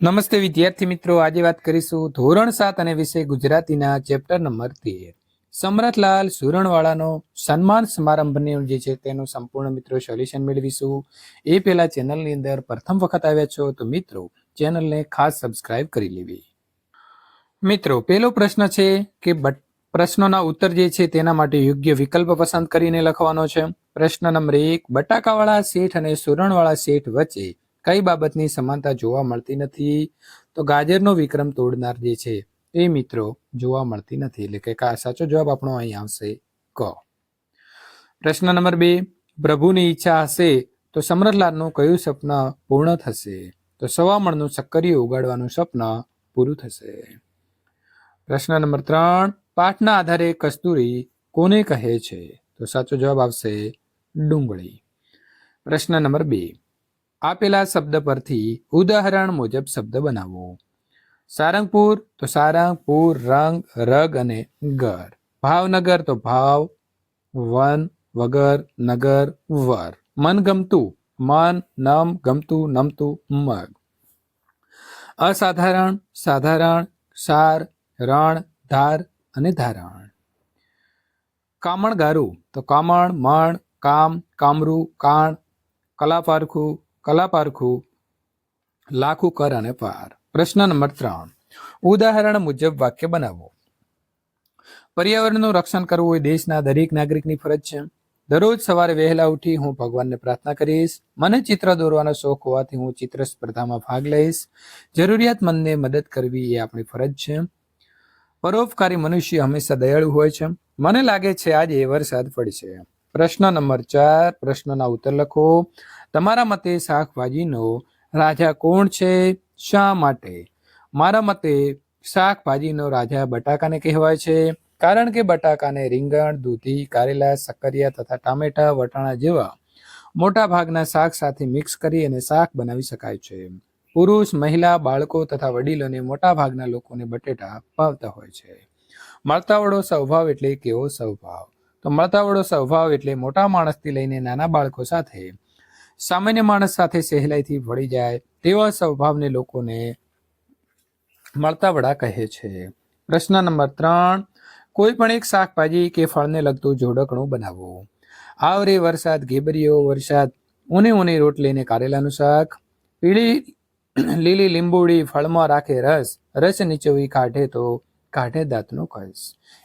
નમસ્તે વિદ્યાર્થી મિત્રો, આજે વાત કરીશું ધોરણ સાત અને વિષય ગુજરાતીના ચેપ્ટર નંબર તેર. સમરથલાલ સુરણવાળાનો સન્માન સમારંભની જે છે તેનું સંપૂર્ણ મિત્રો સોલ્યુશન મેળવીશું. એ પહેલા ચેનલની અંદર પ્રથમ વખત આવ્યા છો તો મિત્રો, ચેનલને ખાસ સબસ્ક્રાઇબ કરી લેવી. મિત્રો, પહેલો પ્રશ્ન છે કે પ્રશ્નોના ઉત્તર જે છે તેના માટે યોગ્ય વિકલ્પ પસંદ કરીને લખવાનો છે. પ્રશ્ન નંબર એક, બટાકાવાળા શેઠ અને સુરણવાળા શેઠ વચ્ચે કઈ બાબતની સમાનતા જોવા મળતી નથી? તો ગાજરનો વિક્રમ તોડનાર જે છે, એ મિત્રો જોવા મળતી નથી. એટલે કે સાચો જવાબ આપણો અહીં આવશે ક. પ્રશ્ન નંબર બે, પ્રભુની ઈચ્છા હશે તો સમરથલાલનું કયું સ્વપ્ન પૂર્ણ થશે? તો સવામણનું સક્કરિયું ઉગાડવાનું સ્વપ્ન પૂરું થશે. પ્રશ્ન નંબર ત્રણ, પાઠના આધારે કસ્તુરી કોને કહે છે? તો સાચો જવાબ આવશે ડુંગળી. પ્રશ્ન નંબર બે આપેલા શબ્દ પરથી ઉદાહરણ મુજબ શબ્દ બનાવો. સારંગપુર, તો સારંગપુર, રંગ, રગ અને ગર. ભાવનગર, તો ભાવ, વન, વગર, નગર, વર. મન ગમતું, મન, નમ, ગમતું, નમતું, મગ. અસાધારણ, સાધારણ, સાર, રણ, ધાર અને ધારણ. કામણ ગારું તો કામણ, મણ, કામ, કામરું, કાણ, કલાપારખું કલાપારખું, લાખું કર અને પાર. પ્રશ્ન નંબર ત્રણ. ઉદાહરણ મુજબ વાક્ય બનાવો. પર્યાવરણનું રક્ષણ કરવું એ દેશના દરેક નાગરિકની ફરજ છે. દરરોજ સવારે વહેલા ઉઠી હું ભગવાનને પ્રાર્થના કરીશ. મને ચિત્ર દોરવાનો શોખ હોવાથી હું ચિત્ર સ્પર્ધામાં ભાગ લઈશ. જરૂરિયાતમંદને મદદ કરવી એ આપણી ફરજ છે. પરોપકારી મનુષ્ય હંમેશા દયાળુ હોય છે. મને લાગે છે આજે વરસાદ પડશે. પ્રશ્ન નંબર ચાર, પ્રશ્નના ઉત્તર લખો. તમારા મતે શાકભાજીનો રાજા કોણ છે? શા માટે? મારા મતે શાકભાજીનો રાજા બટાકાને કહેવાય છે, કારણ કે બટાકાને રીંગણ, દૂધી, કારેલા, સક્કરિયા તથા ટામેટા, વટાણા જેવા મોટા ભાગના શાક સાથે મિક્સ કરી અને શાક બનાવી શકાય છે. પુરુષ, મહિલા, બાળકો તથા વડીલોને મોટા ભાગના લોકોને બટેટા ભાવતા હોય છે. મળતાવડો સ્વભાવ એટલે કેવો સ્વભાવ? તો મળતાવડો સ્વભાવ એટલે મોટા માણસથી લઈને નાના બાળકો સાથે સામાન્ય માણસ સાથે સહેલાઈથી ભળી જાય તેવા સ્વભાવને લોકોને મળતાવડા કહે છે. પ્રશ્ન નંબર ત્રણ, કોઈ પણ એક શાકભાજી કે ફળને લગતું જોડકણું બનાવો. આવરે વરસાદ, ઘેબરીઓ, વરસાદ ઊની ઊની રોટલીને કારેલાનું શાક, પીળી, લીલી લીંબુડી ફળમાં રાખે રસ રસ નીચોવી કાઢે તો કાઢે દાંતનો કસ.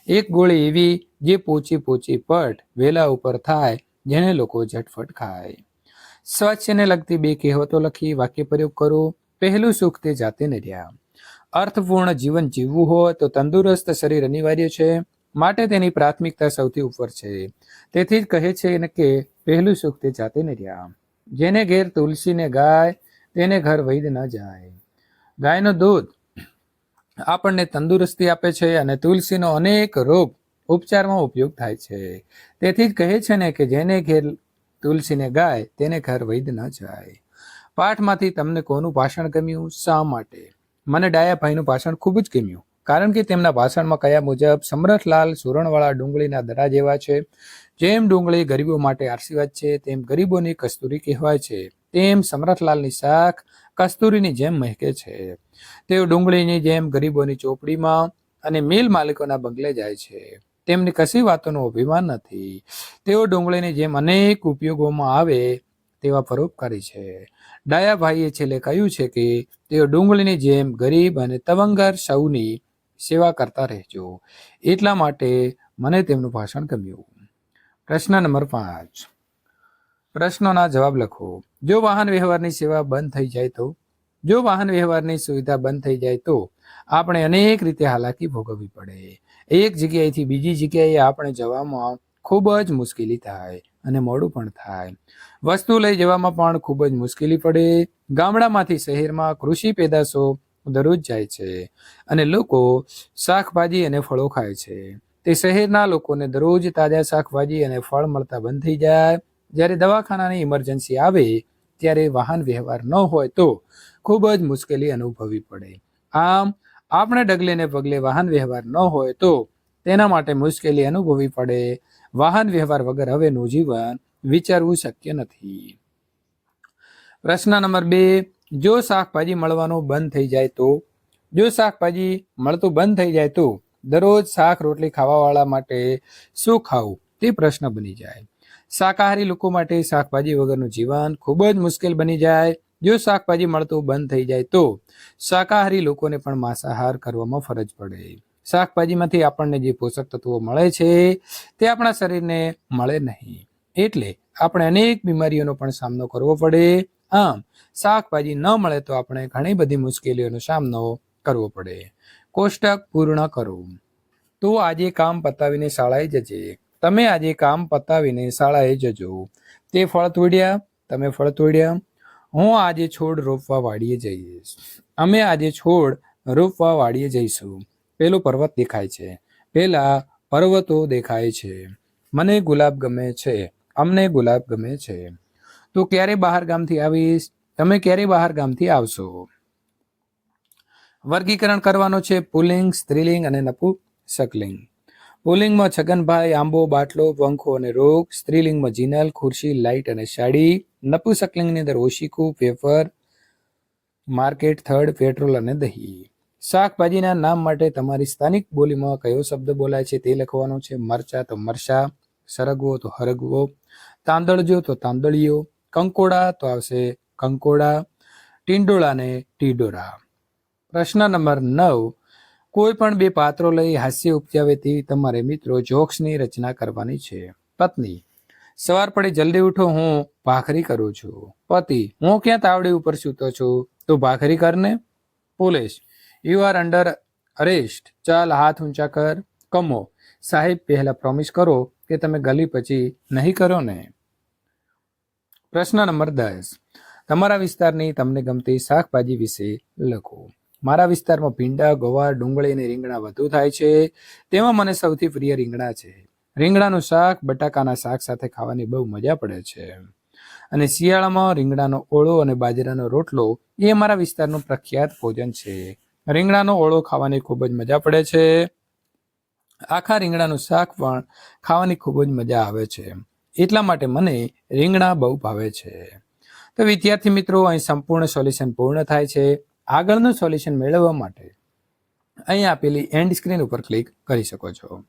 એક ગોળી એવી જે પોચી પોચી પટ વેલા ઉપર થાય, જેને લોકો ઝટફટ ખાય. સ્વચ્છને લગતી બે કહેવતો લખી વાક્ય પ્રયોગ કરો. પહેલું સુખ તે જાતે નર્યા અર્થપૂર્ણ જીવન જીવવું હોય તો તંદુરસ્ત શરીર અનિવાર્ય છે. માટે તેની પ્રાથમિકતા સૌથી ઉપર છે. તેથી જ કહે છે ને કે, પહેલું સુખ તે જાતે નર્યા જેને ઘેર તુલસીને ગાય, તેને ઘર વૈદ ન જાય. ગાયનું દૂધ આપણને તંદુરસ્તી આપે છે અને તુલસીનો અનેક રોગ ઉપચારમાં ઉપયોગ થાય છે. તેથી જ કહે છે ને કે જેને ઘેર તુલસીને ગાય, તેને ઘર વૈદ ન જાય. પાઠમાંથી તમને કોનું ભાષણ ગમ્યું? શા માટે? મને ડાયાભાઈનું ભાષણ ખૂબ જ ગમ્યું. કારણ કે તેમના ભાષણમાં કયા મુજબ સમરથલાલ, સુરણવાળા ડુંગળીના દરા જેવા છે. જેમ ડુંગળી ગરીબો માટે આશીર્વાદ છે, તેમ ગરીબોની કસ્તુરી કહેવાય છે. તેમ સમરથલાલની શાખ કસ્તુરીની જેમ મહેકે છે. તેઓ ડુંગળીની જેમ ગરીબોની ચોપડીમાં અને મિલ માલિકોના બંગલે જાય છે. તેમની કશી વાતોનું અભિમાન નથી. તેઓ ડુંગળીની જેમ અનેક ઉપયોગોમાં આવે તેવા પરોપકારી છે. ડાયાભાઈએ છેલ્લે કહ્યું છે કે તેઓ ડુંગળીની જેમ ગરીબ અને તવંગર સૌની સેવા કરતા રહેજો. એટલા માટે મને તેમનું ભાષણ ગમ્યું. પ્રશ્ન નંબર પાંચ. પ્રશ્નોના જવાબ લખો. જો વાહન વ્યવહારની સેવા બંધ થઈ જાય તો? જો વાહન વ્યવહારની સુવિધા બંધ થઈ જાય તો? આપણે અનેક રીતે હાલાકી ભોગવવી પડે. એક જગ્યાએથી બીજી જગ્યાએ આપણે જવામાં ખૂબ જ મુશ્કેલી થાય અને મોડું પણ થાય. વસ્તુ લઈ જવામાં પણ ખૂબ જ મુશ્કેલી પડે. ગામડામાંથી શહેરમાં કૃષિ પેદાશો દરરોજ જાય છે અને લોકો શાકભાજી અને ફળો ખાય છે. તે શહેરના લોકોને દરરોજ તાજા શાકભાજી અને ફળ મળતા બંધ થઈ જાય. જ્યારે દવાખાનાની ઇમરજન્સી આવે, ત્યારે વાહન વ્યવહાર ન હોય તો ખૂબ જ મુશ્કેલી અનુભવવી પડે. આમ આપણે ડગલે ને પગલે વાહન વ્યવહાર ન હોય તો તેના માટે મુશ્કેલી અનુભવવી પડે. વાહન વ્યવહાર વગર હવેનું જીવન વિચારવું શક્ય નથી. પ્રશ્ન નંબર બે, જો શાકભાજી મળવાનું બંધ થઈ જાય તો? જો શાકભાજી મળતું બંધ થઈ જાય તો? દરરોજ શાક રોટલી ખાવાવાળા માટે શું ખાવું? તે પ્રશ્ન બની જાય. શાકાહારી લોકો માટે શાકભાજી વગરનું જીવન ખૂબ જ મુશ્કેલ બની જાય. જો શાકભાજી મળતું બંધ થઈ જાય તો શાકાહારી લોકોને પણ માંસાહાર કરવામાં ફરજ પડે. શાકભાજીમાંથી આપણને જે પોષક તત્વો મળે છે, તે આપણા શરીરને મળે નહીં. એટલે આપણે અનેક બીમારીઓનો પણ સામનો કરવો પડે. આમ, શાકભાજી ન મળે તો આપણે ઘણી બધી મુશ્કેલીઓનો સામનો કરવો પડે. કોષ્ટક પૂર્ણ કરો. તો આજે કામ પતાવીને શાળાએ જજે. તમે આજે કામ પતાવીને શાળાએ જજો. તે ફળ તોડ્યા, તમે ફળ તોડ્યા. હું આજે છોડ રોપવા વાડીએ જઈશ અમે આજે છોડ રોપવા વાડીએ જઈશું. પેલો પર્વત દેખાય છે. પેલા પર્વતો દેખાય છે. મને ગુલાબ ગમે છે. અમને ગુલાબ ગમે છે. તો ક્યારે બહાર ગામથી આવીશ? તમે ક્યારે બહાર ગામથી આવશો? વર્ગીકરણ કરવાનો છે પુલિંગ, સ્ત્રીલિંગ અને નપુંસકલિંગ પુલિંગમાં છગનભાઈ, આંબો, બાટલો, પંખો અને રોગ, સ્ત્રીલિંગમાં જીનલ, ખુરશી લાઇટ અને સાડી નપુંસકલિંગની અંદર ઓશિકુ પેપર માર્કેટ થર્ડ પેટ્રોલ અને દહીં. શાકભાજીના નામ માટે તમારી સ્થાનિક બોલીમાં કયો શબ્દ બોલાય છે તે લખવાનો છે. મરચા તો મરચા, સરગવો તો હરગવો તાંદળજો તો તાંદળીઓ કંકોડા તો આવશે કંકોડા, ટીંડોળા ને ટીડોરા પ્રશ્ન નંબર નવ, કોઈ પણ બે પાત્રો લઈ હાસ્ય ઉપજાવે તેવી તમારે મિત્રો જોક્સની રચના કરવાની છે. પત્ની સવાર પડે જલ્દી ઉઠો, હું ભાખરી કરું છું. પતિ, હું ક્યાં તાવડી ઉપર સૂતો છું? તું ભાખરી કરને police you are under arrest ચાલ, હાથ ઊંચા કર. કમો, સાહેબ, પહેલા પ્રોમિસ કરો કે તમે ગલી પછી નહીં કરો ને. પ્રશ્ન નંબર દસ. તમારા વિસ્તારની તમને ગમતી શાકભાજી વિશે લખો. મારા વિસ્તારમાં ભીંડા ગવાર ડુંગળી અને રીંગણા વધુ થાય છે. તેમાં મને સૌથી પ્રિય રીંગણા છે. રીંગણાનું શાક, બટાકાના શાક સાથે ખાવાની બહુ મજા પડે છે. અને શિયાળામાં રીંગણાનો ઓળો અને બાજરાનો રોટલો એ અમારા વિસ્તારનું પ્રખ્યાત ભોજન છે. રીંગણાનો ઓળો ખાવાની ખૂબ જ મજા પડે છે. આખા રીંગણાનું શાક પણ ખાવાની ખૂબ જ મજા આવે છે. એટલા માટે મને રીંગણા બહુ ભાવે છે. તો વિદ્યાર્થી મિત્રો, અહીં સંપૂર્ણ સોલ્યુશન પૂર્ણ થાય છે. આગળનું સોલ્યુશન મેળવવા માટે અહીં આપેલી એન્ડ સ્ક્રીન ઉપર ક્લિક કરી શકો છો.